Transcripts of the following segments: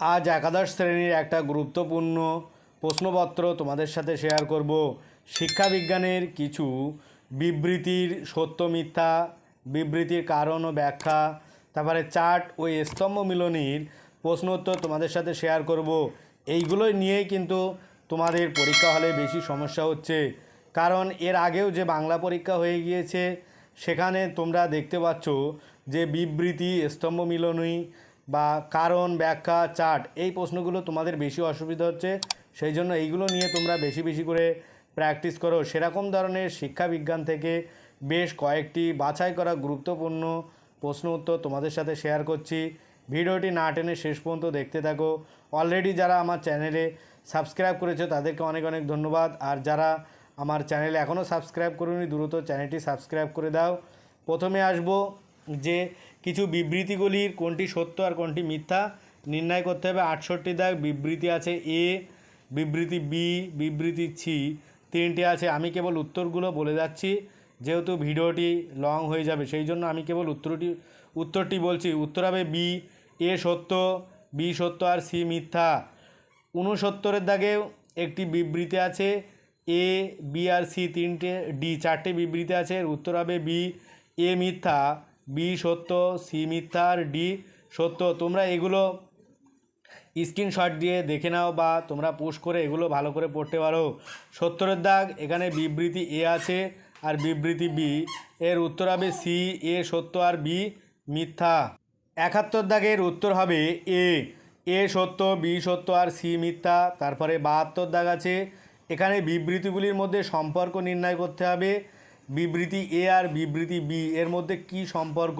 আজ একাদশ শ্রেণির একটা গুরুত্বপূর্ণ প্রশ্নপত্র তোমাদের সাথে শেয়ার করব। শিক্ষা বিজ্ঞানের কিছু বিবৃতির সত্য মিথ্যা, বিবৃতির কারণ ও ব্যাখ্যা, তারপরে চার্ট ও স্তম্ভ মিলনীর প্রশ্ন উত্তর তোমাদের সাথে শেয়ার করব। এইগুলোই নিয়েই কিন্তু তোমাদের পরীক্ষা হলে বেশি সমস্যা হচ্ছে। কারণ এর আগেও যে বাংলা পরীক্ষা হয়ে গিয়েছে, সেখানে তোমরা দেখতে পাচ্ছ যে বিবৃতি, স্তম্ভ মিলনী বা কারণ, ব্যাখ্যা, চার্ট এই প্রশ্নগুলো তোমাদের বেশি অসুবিধা হচ্ছে। সেই জন্য এইগুলো নিয়ে তোমরা বেশি বেশি করে প্র্যাকটিস করো। সেরকম ধরনের শিক্ষা বিজ্ঞান থেকে বেশ কয়েকটি বাছাই করা গুরুত্বপূর্ণ প্রশ্ন উত্তর তোমাদের সাথে শেয়ার করছি। ভিডিওটি না টেনে শেষ পর্যন্ত দেখতে থাকো। অলরেডি যারা আমার চ্যানেলে সাবস্ক্রাইব করেছ, তাদেরকে অনেক অনেক ধন্যবাদ। আর যারা আমার চ্যানেলে এখনও সাবস্ক্রাইব করুনি, দ্রুত চ্যানেলটি সাবস্ক্রাইব করে দাও। প্রথমে আসব যে কিছু বিবৃতিগুলির কোনটি সত্য আর কোনটি মিথ্যা নির্ণয় করতে হবে। আটষট্টি দাগ বিবৃতি আছে এ, বিবৃতি বি, বিবৃতি সি, তিনটে আছে। আমি কেবল উত্তরগুলো বলে যাচ্ছি, যেহেতু ভিডিওটি লং হয়ে যাবে, সেই জন্য আমি কেবল উত্তরটি উত্তরটি বলছি। উত্তর হবে বি, এ সত্য, বি সত্য আর সি মিথ্যা। উনসত্তরের দাগেও একটি বিবৃতি আছে, এ, বি আর সি তিনটে, ডি চারটে বিবৃতি আছে। উত্তর হবে বি, এ মিথ্যা। বি সত্য, সি মিথ্যা আর ডি সত্য। তোমরা এগুলো স্ক্রিনশট দিয়ে দেখে নাও বা তোমরা পোস্ট করে এগুলো ভালো করে পড়তে পারো। সত্তরের দাগ, এখানে বিবৃতি এ আছে আর বিবৃতি বি। এর উত্তর হবে সি, এ সত্য আর বি মিথ্যা। একাত্তর দাগের উত্তর হবে এ। এ সত্য, বি সত্য আর সি মিথ্যা। তারপরে বাহাত্তর দাগ আছে। এখানে বিবৃতিগুলির মধ্যে সম্পর্ক নির্ণয় করতে হবে। বিবৃতি এ আর বিবৃতি বি, এর মধ্যে কি সম্পর্ক?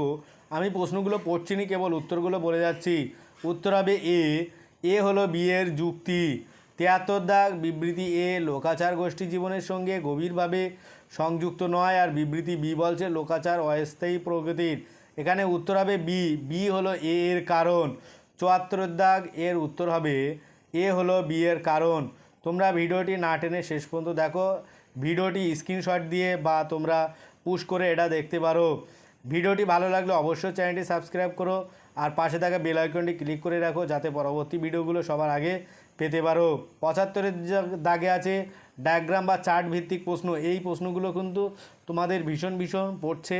আমি প্রশ্নগুলো পড়ছি পড়ছিনি কেবল উত্তরগুলো বলে যাচ্ছি। উত্তর হবে এ এ হলো বি এর যুক্তি। তিয়াত্তর দাগ, বিবৃতি এ, লোকাচার গোষ্ঠী জীবনের সঙ্গে গভীরভাবে সংযুক্ত নয়, আর বিবৃতি বি বলছে লোকাচার অস্থায়ী প্রকৃতির। এখানে উত্তর হবে বি বি হলো এ এর কারণ। চুয়াত্তর দাগ, এর উত্তর হবে এ হলো বি এর কারণ। তোমরা ভিডিওটি না টেনে শেষ পর্যন্ত দেখো। ভিডিওটি স্ক্রিনশট দিয়ে বা তোমরা পুশ করে এটা দেখতে পারো। ভিডিওটি ভালো লাগলে অবশ্যই চ্যানেলটি সাবস্ক্রাইব করো আর পাশে থাকা বেল আইকনটি ক্লিক করে রাখো যাতে পরবর্তী ভিডিওগুলো সবার আগে পেতে পারো। পঁচাত্তরের দাগে আছে ডায়াগ্রাম বা চার্ট ভিত্তিক প্রশ্ন। এই প্রশ্নগুলো কিন্তু তোমাদের ভীষণ ভীষণ পড়ছে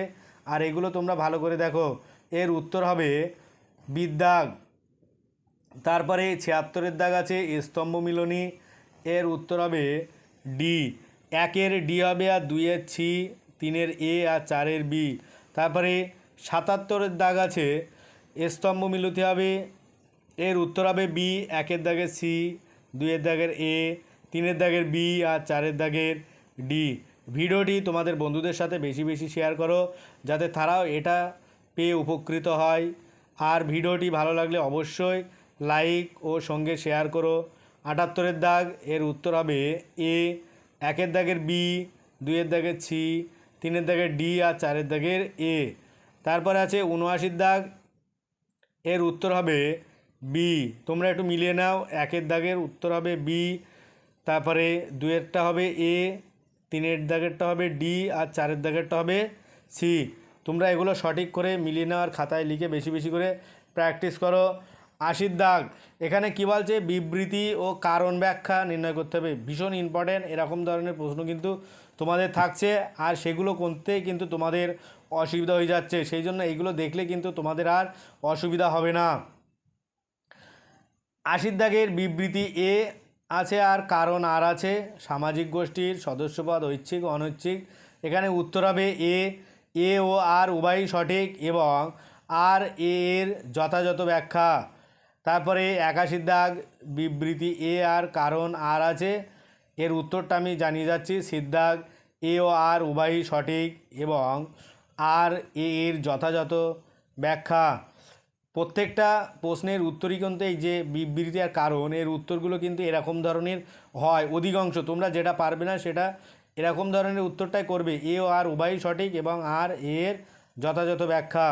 আর এগুলো তোমরা ভালো করে দেখো। এর উত্তর হবে বিদ্যাগ। তারপরে ছিয়াত্তরের দাগ আছে স্তম্ভ মিলনী এর উত্তর হবে ডি। একের ডি হবে আর দুইয়ের ছি, তিনের এ আর চারের বি। তারপরে সাতাত্তরের দাগ আছে স্তম্ভ মিলতে হবে, এর উত্তর হবে বি, একের দাগের সি দুইয়ের দাগের এ, তিনের দাগের বি আর চারের দাগের ডি। ভিডিওটি তোমাদের বন্ধুদের সাথে বেশি বেশি শেয়ার করো, যাতে তারাও এটা পেয়ে উপকৃত হয়। আর ভিডিওটি ভালো লাগলে অবশ্যই লাইক ও সঙ্গে শেয়ার করো। আটাত্তরের দাগ, এর উত্তর হবে এ একের দাগের বি, দুইয়ের দাগের সি, তিনের দাগের ডি আর চারের দাগের এ। তারপরে আছে উনআশির দাগ, এর উত্তর হবে বি। তোমরা একটু মিলিয়ে নাও, একের দাগের উত্তর হবে বি, তারপরে দুয়েরটা হবে এ, তিনের দাগেরটা হবে ডি আর চারের দাগেরটা হবে সি। তোমরা এগুলো সঠিক করে মিলিয়ে নেওয়ার খাতায় লিখে বেশি বেশি করে প্র্যাকটিস করো। আশির দাগ। এখানে কী বলছে? বিবৃতি ও কারণ ব্যাখ্যা নির্ণয় করতে হবে। ভীষণ ইম্পর্ট্যান্ট এরকম ধরনের প্রশ্ন কিন্তু তোমাদের থাকছে। আর সেগুলো করতেই কিন্তু তোমাদের অসুবিধা হয়ে যাচ্ছে। সেই জন্য এইগুলো দেখলে কিন্তু তোমাদের আর অসুবিধা হবে না। আশির দাগের বিবৃতি এ আছে আর কারণ আর আছে। সামাজিক গোষ্ঠীর সদস্যপদ ঐচ্ছিক, অনৈচ্ছিক। এখানে উত্তর হবে এ এ ও আর উভয়ই সঠিক এবং আর এর যথাযথ ব্যাখ্যা। তারপরে একাশির দাগ, বিবৃতি এ আর কারণ আর আছে। এর উত্তরটা আমি জানিয়ে যাচ্ছি সিদ্ধাগ এ ও আর উভয়ই সঠিক এবং আর এ এর যথাযথ ব্যাখ্যা। প্রত্যেকটা প্রশ্নের উত্তরই কিন্তু এই যে বিবৃতি আর কারণ, এর উত্তরগুলো কিন্তু এরকম ধরনের হয়। অধিকাংশ তোমরা যেটা পারবে না সেটা এরকম ধরনের উত্তরটাই করবে। এ ও আর উভয়ই সঠিক এবং আর এর যথাযথ ব্যাখ্যা।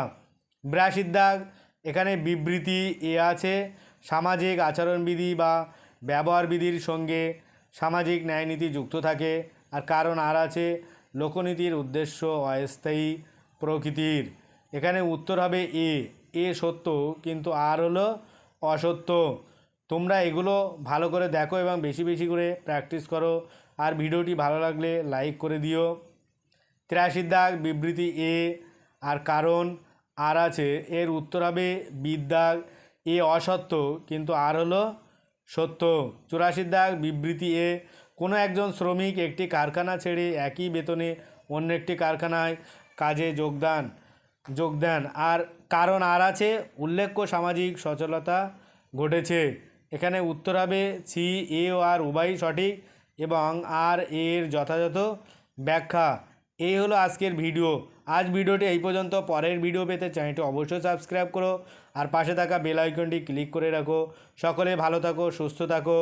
বিরাশির দাগ এখানে বিবৃতি এ আছে, সামাজিক আচরণবিধি বা ব্যবহারবিধির সঙ্গে সামাজিক ন্যায়নীতি যুক্ত থাকে, আর কারণ আর আছে, লোকনীতির উদ্দেশ্য অস্থায়ী প্রকৃতির। এখানে উত্তর হবে এ এ সত্য, কিন্তু আর হলো অসত্য। তোমরা এগুলো ভালো করে দেখো এবং বেশি বেশি করে প্র্যাকটিস করো, আর ভিডিওটি ভালো লাগলে লাইক করে দিও। তিরাশির দাগ বিবৃতি এ, আর কারণ আর আছে, এর উত্তর হবে বিদ্যাগ এ অসত্য, কিন্তু আর হলো সত্য। চুরাশির দাগ, বিবৃতি এ, কোনো একজন শ্রমিক একটি কারখানা ছেড়ে একই বেতনে অন্য একটি কারখানায় কাজে যোগদান যোগ দেন আর কারণ আর আছে, উল্লেখ্য সামাজিক সচলতা ঘটেছে। এখানে উত্তর হবে সি, এ ও আর উভয়ই সঠিক এবং আর এর যথাযথ ব্যাখ্যা। এই হলো আজকের ভিডিও। আজ ভিডিওটি এই পর্যন্ত। পরের ভিডিও পেতে চ্যানেলটি অবশ্যই সাবস্ক্রাইব করো। আর পাশে থাকা বেল আইকনটি ক্লিক করে রাখো। সকলে ভালো থাকো, সুস্থ থাকো।